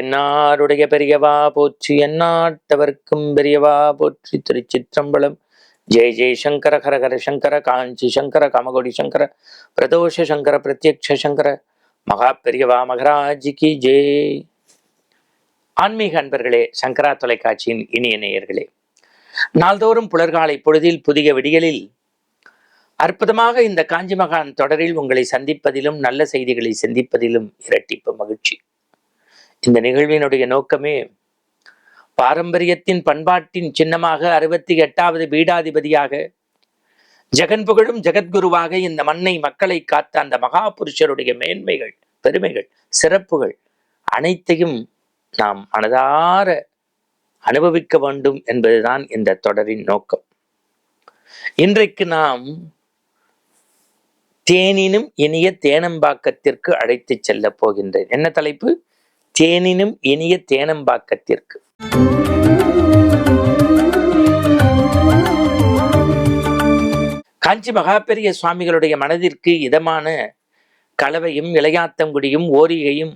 தென்னாருடைய பெரியவா போற்றி எந்நாட்டவர்க்கும் பெரியவா போற்றி. திருச்சிற்றம்பலம் ஜெய ஜெய சங்கர ஹர சங்கர காஞ்சி சங்கர காமகோடி சங்கர பிரதோஷ சங்கர பிரத்யக்ஷ சங்கர மகா பெரியவா மகராஜிக்கு ஜெய் ஆன்மீக அன்பர்களே சங்கரா தொலைக்காட்சியின் இனிய நேயர்களே நாள்தோறும் புலர்காலை பொழுதில் புதிய விடியலில் அற்புதமாக இந்த காஞ்சி மகான் தொடரில் உங்களை சந்திப்பதிலும் நல்ல செய்திகளை சந்திப்பதிலும் இரட்டிப்பு மகிழ்ச்சி. இந்த நிகழ்வினுடைய நோக்கமே பாரம்பரியத்தின் பண்பாட்டின் சின்னமாக அறுபத்தி எட்டாவது பீடாதிபதியாக ஜெகன் புகழும் ஜெகத்குருவாக இந்த மண்ணை மக்களை காத்த அந்த மகா புருஷருடைய மேன்மைகள் பெருமைகள் சிறப்புகள் அனைத்தையும் நாம் மனதார அனுபவிக்க வேண்டும் என்பதுதான் இந்த தொடரின் நோக்கம். இன்றைக்கு நாம் தேனினும் இனிய தேனம்பாக்கத்திற்கு அழைத்து செல்ல போகின்றேன். என்ன தலைப்பு? தேனினும் இனிய தேனம்பாக்கத்திற்கு. காஞ்சி மகாபெரிய சுவாமிகளுடைய மனதிற்கு இதமான கலவையும் இளையாத்தங்குடியும் ஓரிகையும்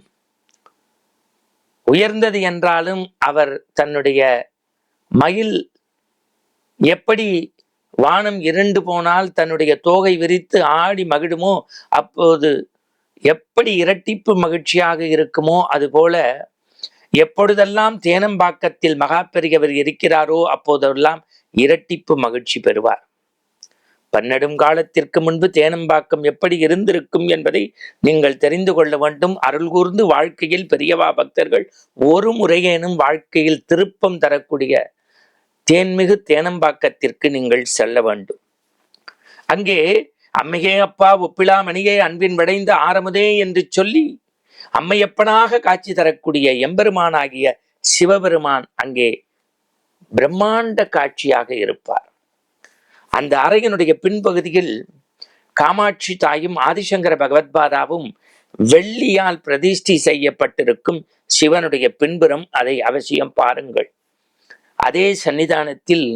உயர்ந்தது என்றாலும் அவர் தன்னுடைய மயில் எப்படி வானம் இருண்டு போனால் தன்னுடைய தோகை விரித்து ஆடி மகிழுமோ அப்போது எப்படி இரட்டிப்பு மகிழ்ச்சியாக இருக்குமோ அதுபோல எப்பொழுதெல்லாம் தேனம்பாக்கத்தில் மகா பெரியவர் இருக்கிறாரோ அப்போதெல்லாம் இரட்டிப்பு மகிழ்ச்சி பெறுவார். பன்னெடும் காலத்திற்கு முன்பு தேனம்பாக்கம் எப்படி இருந்திருக்கும் என்பதை நீங்கள் தெரிந்து கொள்ள வேண்டும். அருள் கூர்ந்து வாழ்க்கையில் பெரியவா பக்தர்கள் ஒரு முறையேனும் வாழ்க்கையில் திருப்பம் தரக்கூடிய தேன்மிகு தேனம்பாக்கத்திற்கு நீங்கள் செல்ல வேண்டும். அங்கே அம்மையே அப்பா ஒப்பிலாமணியே அன்பின் விடைந்த ஆரமுதே என்று சொல்லி அம்மையப்பனாக காட்சி தரக்கூடிய எம்பெருமானாகிய சிவபெருமான் அங்கே பிரம்மாண்ட காட்சியாக இருப்பார். அந்த அறையினுடைய பின்பகுதியில் காமாட்சி தாயும் ஆதிசங்கர பகவத்பாதாவும் வெள்ளியால் பிரதிஷ்டி செய்யப்பட்டிருக்கும் சிவனுடைய பின்புறம் அதை அவசியம் பாருங்கள். அதே சன்னிதானத்தில்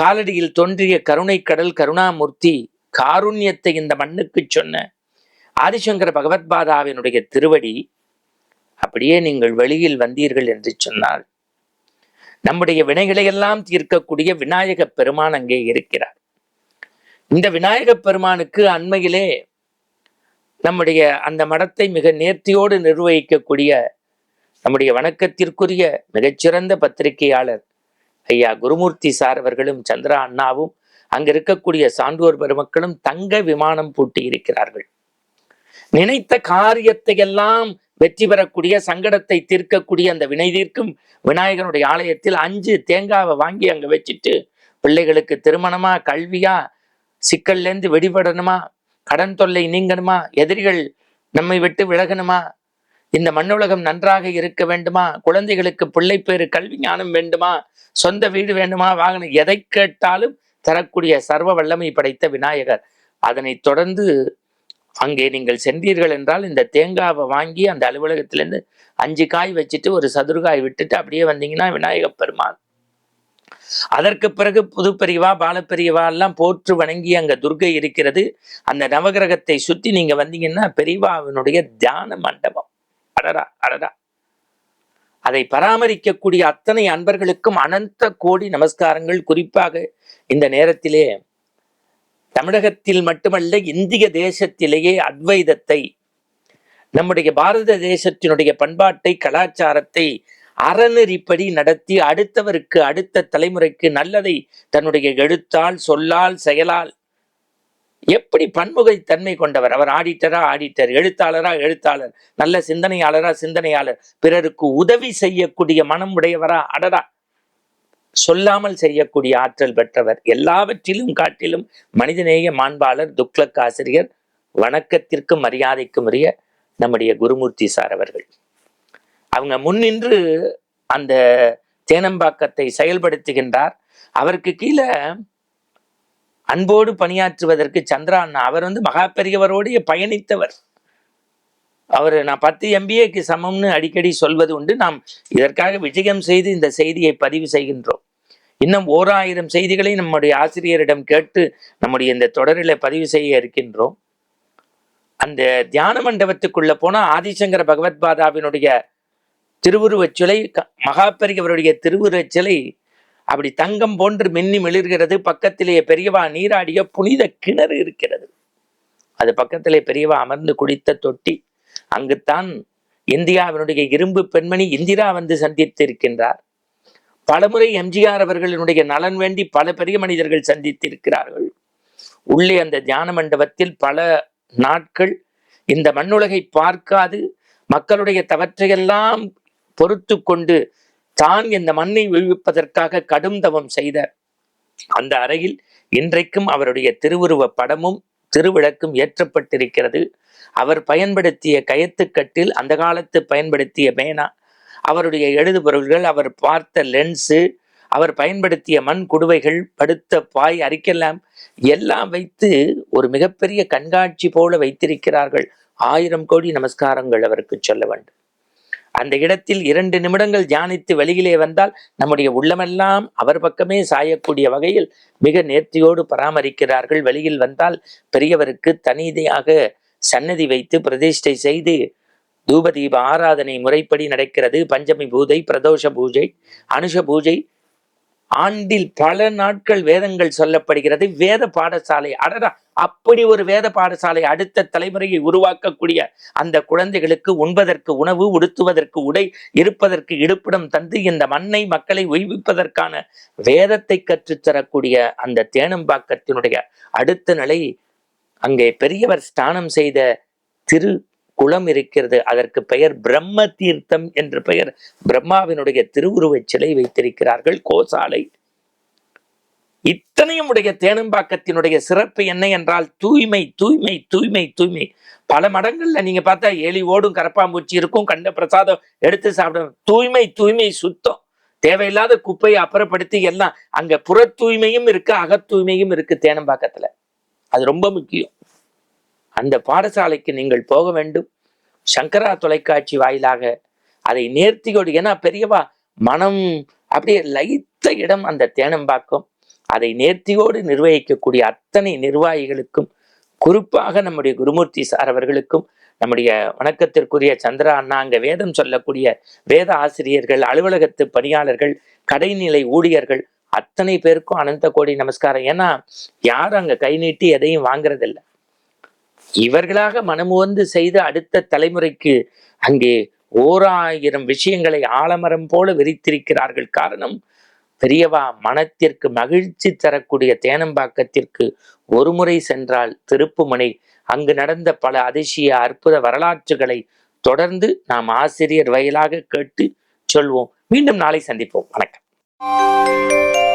காலடியில் தோன்றிய கருணை கடல் கருணாமூர்த்தி காருண்யத்தை இந்த மண்ணுக்கு சொன்ன ஆதிசங்கர பகவத்பாதாவினுடைய திருவடி அப்படியே நீங்கள் வெளியில் வந்தீர்கள் என்று சொன்னால் நம்முடைய வினைகளை எல்லாம் தீர்க்கக்கூடிய விநாயக பெருமான் அங்கே இருக்கிறார். இந்த விநாயக பெருமானுக்கு அண்மையிலே நம்முடைய அந்த மடத்தை மிக நேர்த்தியோடு நிர்வகிக்கக்கூடிய நம்முடைய வணக்கத்திற்குரிய மிகச்சிறந்த பத்திரிகையாளர் ஐயா குருமூர்த்தி சார் அவர்களும் சந்திரா அண்ணாவும் அங்க இருக்கக்கூடிய சான்றோர் பெருமக்களும் தங்க விமானம் பூட்டி இருக்கிறார்கள். நினைத்த காரியத்தை எல்லாம் வெற்றி பெறக்கூடிய சங்கடத்தை தீர்க்கக்கூடிய அந்த வினை தீர்க்கும் விநாயகனுடைய ஆலயத்தில் அஞ்சு தேங்காவை வாங்கி அங்க வச்சுட்டு பிள்ளைகளுக்கு திருமணமா கல்வியா சிக்கல்லேருந்து வெடிபடணுமா கடன் தொல்லை நீங்கணுமா எதிரிகள் நம்மை விட்டு விலகணுமா இந்த மண்ணுலகம் நன்றாக இருக்க வேண்டுமா? குழந்தைகளுக்கு பிள்ளை பேரு கல்வி ஞானம் வேண்டுமா? சொந்த வீடு வேண்டுமா? வாகனம் எதை கேட்டாலும் தரக்கூடிய சர்வ வல்லமை படைத்த விநாயகர். அதனை தொடர்ந்து அங்கே நீங்கள் சென்றீர்கள் என்றால் இந்த தேங்காவை வாங்கி அந்த அலுவலகத்திலேருந்து அஞ்சு காய் வச்சுட்டு ஒரு சதுர்காய் விட்டுட்டு அப்படியே வந்தீங்கன்னா விநாயகப் பெருமான் அதற்கு பிறகு புதுப்பெரியவா பாலப்பெரியவா எல்லாம் போற்று வணங்கி அங்க துர்கை இருக்கிறது. அந்த நவகிரகத்தை சுத்தி நீங்க வந்தீங்கன்னா பெரியவாவினுடைய தியான மண்டபம். அடடா அடடா. அதை பராமரிக்கக்கூடிய அத்தனை அன்பர்களுக்கும் அனந்த கோடி நமஸ்காரங்கள். குறிப்பாக இந்த நேரத்திலே தமிழகத்தில் மட்டுமல்ல இந்திய தேசத்திலேயே அத்வைதத்தை நம்முடைய பாரத தேசத்தினுடைய பண்பாட்டை கலாச்சாரத்தை அறநெறிப்படி நடத்தி அடுத்தவருக்கு அடுத்த தலைமுறைக்கு நல்லதை தன்னுடைய எழுத்தால் சொல்லால் செயலால் எப்படி பன்முகை தன்மை கொண்டவர்? அவர் ஆடிட்டரா ஆடிட்டர் எழுத்தாளரா எழுத்தாளர் நல்ல சிந்தனையாளரா சிந்தனையாளர் பிறருக்கு உதவி செய்யக்கூடிய மனம் உடையவரா? அடடா! சொல்லாமல் செய்யக்கூடிய ஆற்றல் பெற்றவர். எல்லாவற்றிலும் காட்டிலும் மனிதநேய மாண்பாளர் துக்ளக் ஆசிரியர் வணக்கத்திற்கும் மரியாதைக்கும் உரிய நம்முடைய குருமூர்த்தி சார் அவர்கள். அவங்க முன்னின்று அந்த தேனம்பாக்கத்தை செயல்படுத்துகின்றார். அவருக்கு கீழே அன்போடு பணியாற்றுவதற்கு சந்திரா அண்ணா அவர் வந்து மகா பெரியவரோடைய பயணித்தவர். அவர் நான் பத்து எம்பிஏக்கு சமம்னு அடிக்கடி சொல்வது உண்டு. நாம் இதற்காக விஜயம் செய்து இந்த செய்தியை பதிவு செய்கின்றோம். இன்னும் ஓர் ஆயிரம் செய்திகளை நம்முடைய ஆசிரியரிடம் கேட்டு நம்முடைய இந்த தொடரில் பதிவு செய்ய இருக்கின்றோம். அந்த தியான மண்டபத்துக்குள்ள போனால் ஆதிசங்கர பகவத்பாதாவினுடைய திருவுருவச் சிலை க- மகாபெரியவருடைய திருவுருவச் சிலை அப்படி தங்கம் போன்று மின்னி மிளிர்கிறது. பக்கத்திலேயே பெரியவா நீராடிய புனித கிணறு இருக்கிறது. அது பக்கத்திலே பெரியவா அமர்ந்து குடித்த தொட்டி. அங்குத்தான் இந்தியாவினுடைய இரும்பு பெண்மணி இந்திரா வந்து சந்தித்து இருக்கின்றார் பலமுறை எம்ஜிஆர் அவர்களினுடைய நலன் வேண்டி பல பெரிய மனிதர்கள் சந்தித்திருக்கிறார்கள். உள்ளே அந்த தியான மண்டபத்தில் பல நாட்கள் இந்த மண்ணுலகை பார்க்காது. மக்களுடைய தவற்றையெல்லாம் பொறுத்து கொண்டு தான் இந்த மண்ணை விழுவிப்பதற்காக கடும் தவம் செய்த அந்த அறையில் இன்றைக்கும் அவருடைய திருவுருவ படமும் திருவிளக்கும் ஏற்றப்பட்டிருக்கிறது. அவர் பயன்படுத்திய கயத்துக்கட்டில் அந்த காலத்து பயன்படுத்திய பேனா அவருடைய எழுதுபொருள்கள் அவர் பார்த்த லென்ஸு அவர் பயன்படுத்திய மண் குடுவைகள் படுத்த பாய் அறிக்கெல்லாம் எல்லாம் வைத்து ஒரு மிகப்பெரிய கண்காட்சி போல வைத்திருக்கிறார்கள். ஆயிரம் கோடி நமஸ்காரங்கள் அவருக்கு சொல்ல வேண்டும். அந்த இடத்தில் இரண்டு நிமிடங்கள் தியானித்து வெளியிலே வந்தால் நம்முடைய உள்ளமெல்லாம் அவர் பக்கமே சாயக்கூடிய வகையில் மிக நேர்த்தியோடு பராமரிக்கிறார்கள். வெளியில் வந்தால் பெரியவருக்கு தனிதையாக சன்னதி வைத்து பிரதிஷ்டை செய்து தூபதீப ஆராதனை முறைப்படி நடக்கிறது. பஞ்சமி பூஜை பிரதோஷ பூஜை அனுஷ பூஜை. ஆண்டில் பல நாட்கள் வேதங்கள் சொல்லப்படுகிறது. வேத பாடசாலை. அடடா! அப்படி ஒரு வேத பாடசாலை அடுத்த தலைமுறையை உருவாக்கக்கூடிய அந்த குழந்தைகளுக்கு உண்பதற்கு உணவு உடுத்துவதற்கு உடை இருப்பதற்கு இருப்பிடம் தந்து இந்த மண்ணை மக்களை உய்விப்பதற்கான வேதத்தை கற்றுத்தரக்கூடிய அந்த தேனம்பாக்கத்தினுடைய அடுத்த நிலை அங்கே பெரியவர் ஸ்நானம் செய்த திரு குளம் இருக்கிறது. அதற்கு பெயர் பிரம்ம தீர்த்தம் என்ற பெயர். பிரம்மாவினுடைய திருவுருவச் சிலை வைத்திருக்கிறார்கள். கோசாலை இத்தனையும் உடைய தேனும்பாக்கத்தினுடைய சிறப்பு என்ன என்றால் தூய்மை தூய்மை தூய்மை தூய்மை. பல மடங்கள்ல நீங்க பார்த்தா எலி ஓடும் கரப்பாம்பூச்சி இருக்கும் கண்ட பிரசாதம் எடுத்து சாப்பிடும் தூய்மை தூய்மை சுத்தம். தேவையில்லாத குப்பையை அப்புறப்படுத்தி எல்லாம் அங்க புற தூய்மையும் இருக்கு அகத் தூய்மையும் இருக்கு தேனம்பாக்கத்துல. அது ரொம்ப முக்கியம். அந்த பாடசாலைக்கு நீங்கள் போக வேண்டும். சங்கரா தொலைக்காட்சி வாயிலாக அதை நேர்த்தியோடு ஏன்னா பெரியவா மனம் அப்படியே லைத்த இடம் அந்த தேனம்பாக்கம். அதை நேர்த்தியோடு நிர்வகிக்கக்கூடிய அத்தனை நிர்வாகிகளுக்கும் குறிப்பாக நம்முடைய குருமூர்த்தி சார் அவர்களுக்கும் நம்முடைய வணக்கத்திற்குரிய சந்திரா அண்ணா அங்க வேதம் சொல்லக்கூடிய வேத ஆசிரியர்கள் அலுவலகத்து பணியாளர்கள் கடைநிலை ஊழியர்கள் அத்தனை பேருக்கும் அனந்த கோடி நமஸ்காரம். ஏன்னா யாரும் அங்க கை நீட்டி எதையும் வாங்குறதில்ல. இவர்களாக மனமுவந்து செய்து அடுத்த தலைமுறைக்கு அங்கே ஓராயிரம் விஷயங்களை ஆலமரம் போல விரித்திருக்கிறார்கள். காரணம் பெரியவா மனத்திற்கு மகிழ்ச்சி தரக்கூடிய தேனம்பாக்கத்திற்கு ஒரு முறை சென்றால் திருப்புமனை. அங்கு நடந்த பல அதிசய அற்புத வரலாற்றுகளை தொடர்ந்து நாம் ஆசிரியர் வயலாக கேட்டு சொல்வோம். மீண்டும் நாளை சந்திப்போம். வணக்கம்.